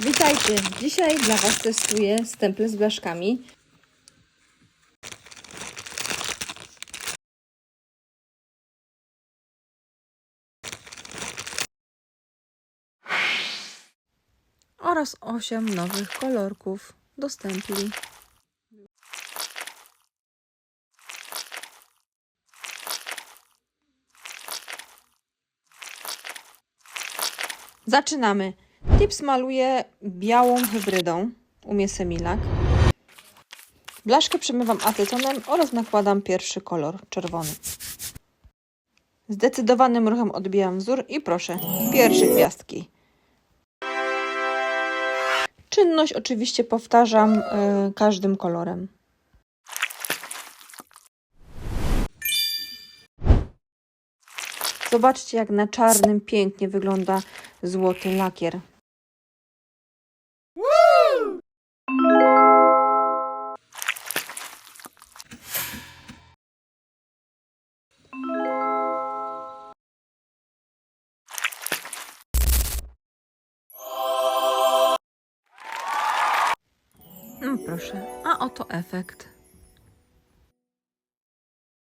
Witajcie! Dzisiaj dla Was testuję stemple z blaszkami. Oraz 8 nowych kolorków do stempli. Zaczynamy. Tips maluję białą hybrydą, umie Semilak. Blaszkę przemywam acetonem oraz nakładam pierwszy kolor, czerwony. Zdecydowanym ruchem odbijam wzór i proszę, pierwsze gwiazdki. Czynność oczywiście powtarzam y, każdym kolorem. Zobaczcie, jak na czarnym pięknie wygląda złoty lakier. No proszę, a oto efekt.